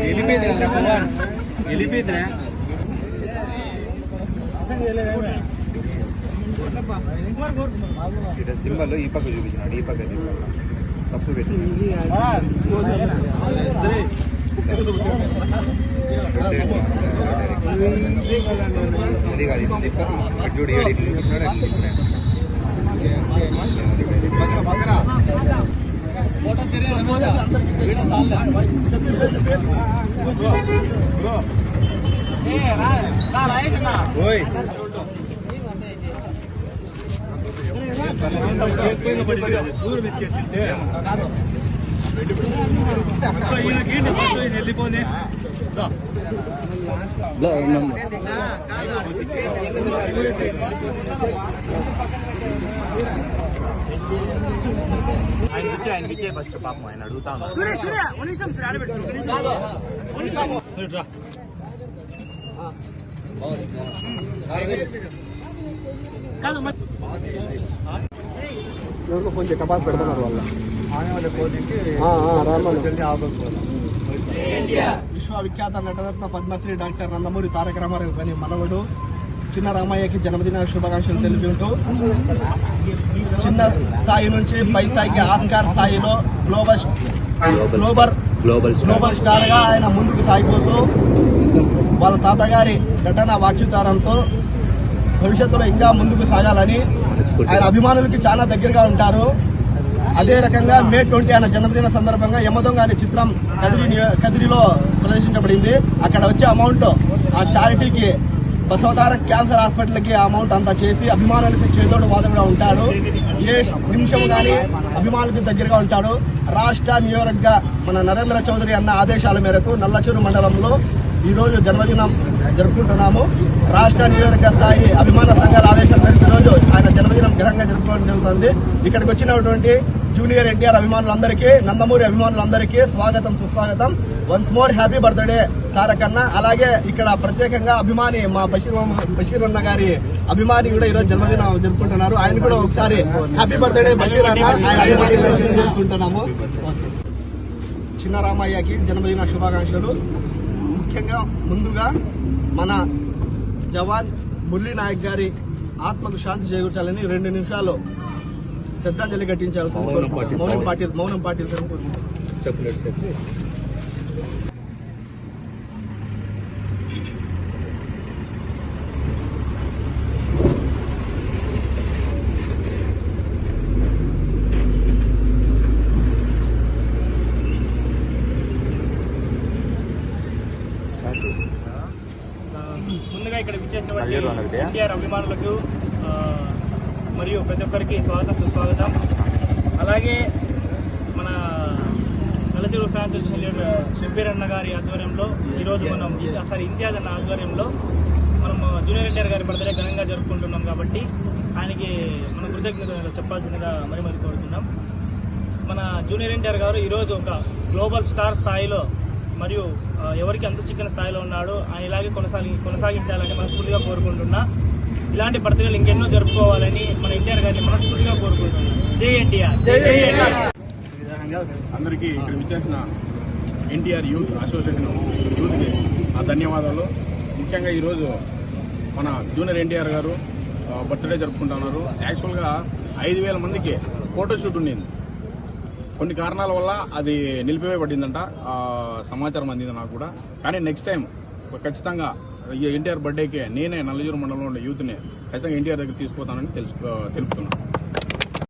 వెళ్ళిపోయింది పవన్ వెళ్ళిపోయిందిరా ఇక్కడ సింబల్ ఈ పక్క చూపించినాడు ఈ పక్క సింబల్ తప్పు పెట్టి అది కాదు ఇది తిప్ప అటు చూడు ఏడు ఇట్లు చూపించినాడు అట్లా చూపించినాడు. ఓయ్ ఆయన ఇచ్చే ఆయనకి ఇచ్చే ఫస్ట్ పాపం ఆయన అడుగుతా ఉన్నాడు ఎవరికో కొంచెం కపాస్ పెడుతున్నారు వాళ్ళ. విశ్వవిఖ్యాత నటరత్న పద్మశ్రీ డాక్టర్ నందమూరి తారక రామారావు గారి మనవడు చిన్న రామయ్యకి జన్మదిన శుభాకాంక్షలు తెలిపింటూ చిన్న స్థాయి నుంచి పై స్థాయికి ఆస్కార్ స్థాయిలో గ్లోబల్ గ్లోబల్ గ్లోబల్ గ్లోబల్ స్టార్గా ఆయన ముందుకు సాగిపోతూ వాళ్ళ తాతగారి ఘటన వాక్యుతారంతో భవిష్యత్తులో ఇంకా ముందుకు సాగాలని ఆయన అభిమానులకి చాలా దగ్గరగా ఉంటారు. అదే రకంగా మే ట్వంటీ ఆయన జన్మదిన సందర్భంగా యమదొంగ అనే చిత్రం కదిరి నియో- కదిరిలో ప్రదర్శించబడింది. అక్కడ వచ్చే అమౌంట్ ఆ చారిటీకి బసవతార క్యాన్సర్ హాస్పిటల్కి ఆ అమౌంట్ అంతా చేసి అభిమానులకి చేదోడు వాదనగా ఉంటాడు. ఏ నిమిషం కానీ అభిమానులకి దగ్గరగా ఉంటాడు. రాష్ట్ర నియోజకవర్గ మన నరేంద్ర చౌదరి అన్న ఆదేశాల మేరకు నల్లచూరు మండలంలో ఈరోజు జన్మదినం జరుపుకుంటున్నాము. రాష్ట్ర నియోజక స్థాయి అభిమాన సంఘాల ఆదేశం మేరకు ఈరోజు రోజు ఆయన జన్మదినం ఘనంగా జరుపుకోవడం జరుగుతుంది ఇక్కడికి వచ్చినటువంటి జూనియర్ ఎన్టీఆర్ అభిమానులందరికీ నందమూరి అభిమానులందరికీ స్వాగతం సుస్వాగతం. Once more happy birthday తారకన్న. అలాగే ఇక్కడ ప్రత్యేకంగా అభిమాని మా బషీర్ బషీర్ అన్న గారి అభిమాని కూడా ఈరోజు జన్మదినం జరుపుకుంటున్నారు. ఆయన కూడా ఒకసారి హ్యాపీ బర్త్డే బషీర్ అన్న. ఆయన అభిమాని దర్శనం చిన్న రామయ్యకి జన్మదిన శుభాకాంక్షలు. ముఖ్యంగా ముందుగా మన జవాన్ మురళీ నాయక్ గారి ఆత్మకు శాంతి చేకూర్చాలని రెండు నిమిషాలు శ్రద్ధాంజలి ఘటించాలి మౌనం పాటించాలి. మౌనం పాటి మౌనం ముందుగా ఇక్కడ విచ్చేసినటువంటి. ఎన్టీఆర్ అభిమానులకు మరియు ప్రతి ఒక్కరికి స్వాగతం సుస్వాగతం. అలాగే మన నల్లచెరువు ఫ్రాన్స్ లీడర్ షబ్బీర్ అన్న గారి ఆధ్వర్యంలో ఈరోజు మనం సారీ ఇంతియాజ్ అన్న ఆధ్వర్యంలో మనం జూనియర్ ఎన్టీఆర్ గారి బర్త్డే ఘనంగా జరుపుకుంటున్నాం కాబట్టి ఆయనకి మన కృతజ్ఞతలు చెప్పాల్సిందిగా మరి మరి కోరుతున్నాం. మన జూనియర్ ఎన్టీఆర్ గారు ఈరోజు ఒక గ్లోబల్ స్టార్ స్థాయిలో మరియు ఎవరికి అంత చిక్కని స్థాయిలో ఉన్నాడు ఆయన ఇలాగే కొనసాగి కొనసాగించాలని మనస్ఫూర్తిగా కోరుకుంటున్నా. ఇలాంటి బర్త్డేలు ఇంకెన్నో జరుపుకోవాలని మన ఎన్టీఆర్ గారిని మనస్ఫూర్తిగా కోరుకుంటున్నా. జై ఎన్టీఆర్. జై ఎన్టీఆర్. అందరికీ ఇక్కడ విచ్చేసిన ఎన్టీఆర్ యూత్ అసోసియేషన్ యూత్కి నా ధన్యవాదాలు. ముఖ్యంగా ఈరోజు మన జూనియర్ ఎన్టీఆర్ గారు ఆ, బర్త్డే జరుపుకుంటున్నారు యాక్చువల్గా ఐదు వేల మందికి ఫోటోషూట్ ఉండింది. కొన్ని కారణాల వల్ల అది నిలిపివేయబడిందంట. సమాచారం అందింది నాకు కూడా. కానీ నెక్స్ట్ టైం ఖచ్చితంగా ఈ ఎన్టీఆర్ బర్త్డేకి నేనే నల్లజూరు మండలంలో ఉండే యూత్ని ఖచ్చితంగా ఎన్టీఆర్ దగ్గర తీసుకుపోతానని తెలుసు తెలుపుతున్నాను.